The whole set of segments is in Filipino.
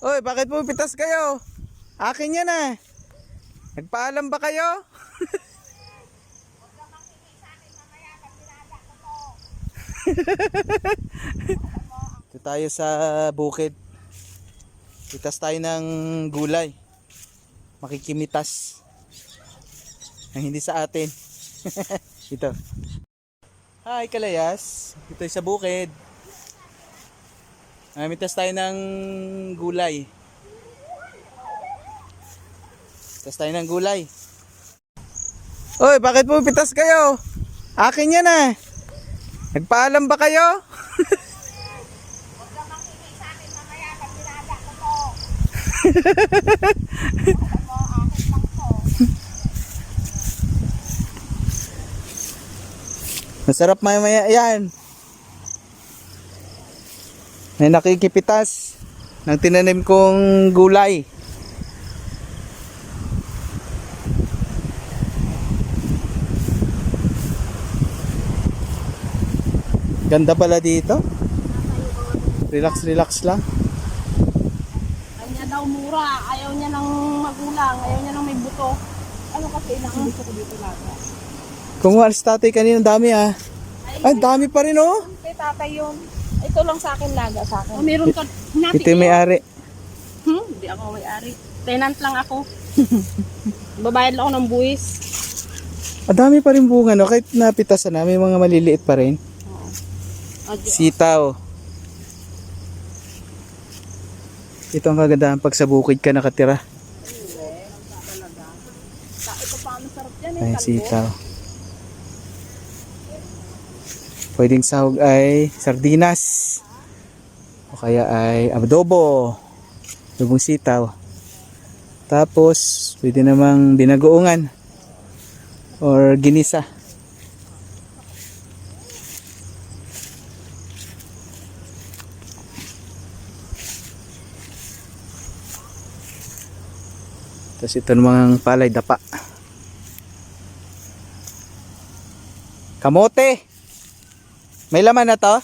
Oy, bakit po pitas kayo? Akin yan eh. Nagpaalam ba kayo? Ito tayo sa bukid. Pitas tayo ng gulay. Makikimitas. Ang hindi sa atin. Ito. Hi, Kalayas. Ito sa bukid. Namitas tayo ng gulay. Pitas tayo ng gulay. Oy, bakit po pitas kayo? Akin yan eh. Nagpaalam ba kayo? Masarap maya yan. May nakikipitas ng tinanim kong gulay. Ganda pala dito. Relax, relax lang. Kanya daw mura, ayaw niya ng magulang, ayaw niya ng may buto. Ano kasi ilang gusto ko dito laga? Kung walis tatay kanina, dami ah. Ay, dami pa rin oh. Tatay yun. Ito lang sa akin laga sa akin. Oh, meron ka. Ito yung may-ari. Hmm, hindi ako may-ari. Tenant lang ako. Babayad lang ako ng buwis. Ah, dami pa rin bunga no. Kahit napitasan na, may mga maliliit pa rin. Adyo. Sitaw. Ito ang kagandahan pag sa bukid ka nakatira. Ta- Ito pa ang sarap yan eh. Ay, talbo. sitaw. Pwedeng sahog ay sardinas. O kaya ay adobo. Adobong sitaw. Tapos, pwede namang binagoongan. Or ginisa. Tapos ito namang palay dapa. Kamote. May laman na to?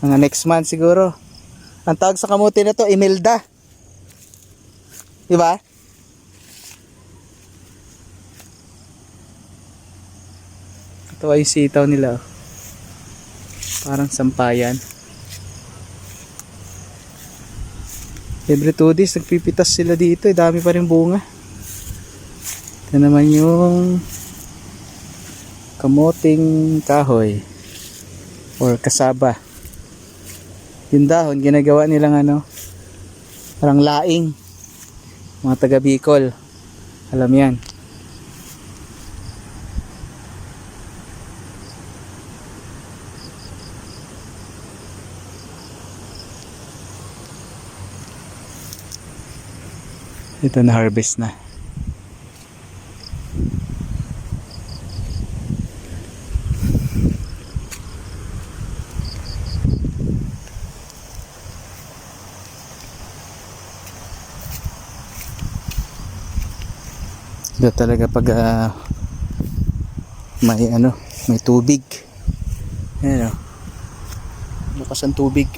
Mga next month siguro. Ang tawag sa kamote na to, Imelda. Di ba? Ito ay sitaw nila. oh. Parang sampayan. Every two days, nagpipitas sila dito. Eh. Dami pa rin bunga. Ito naman yung kamoting kahoy or kasaba. Yung dahon, ginagawa nilang ano, parang laing. Mga taga Bicol. Alam yan. Ito na harvest na. Ito talaga pag ah, may ano, may tubig. Ayan o. Bukas ang tubig.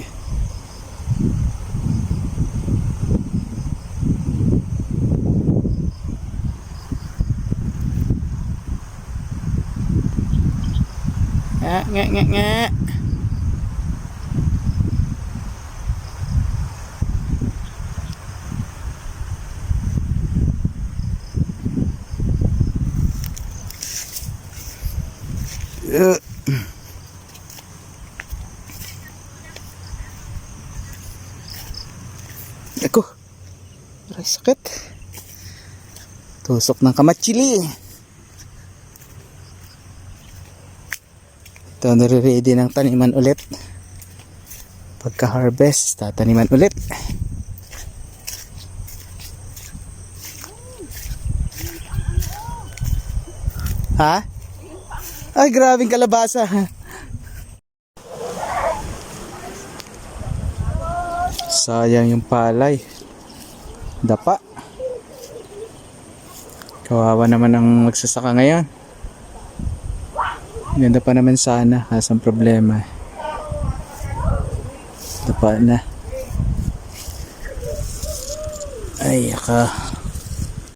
Nga, nga, nga, nga. Uh. Ako. Aray, sakit. Tusok ng kamatsili. Ito, nare-ready ng taniman ulit. Pagka-harvest, tataniman ulit. Ha? Ay, grabing kalabasa. Sayang yung palay. Dapa. Kawawa naman ang magsasaka ngayon. Ganda pa naman sana. Kasang problema. Dapa na. Ay, aka.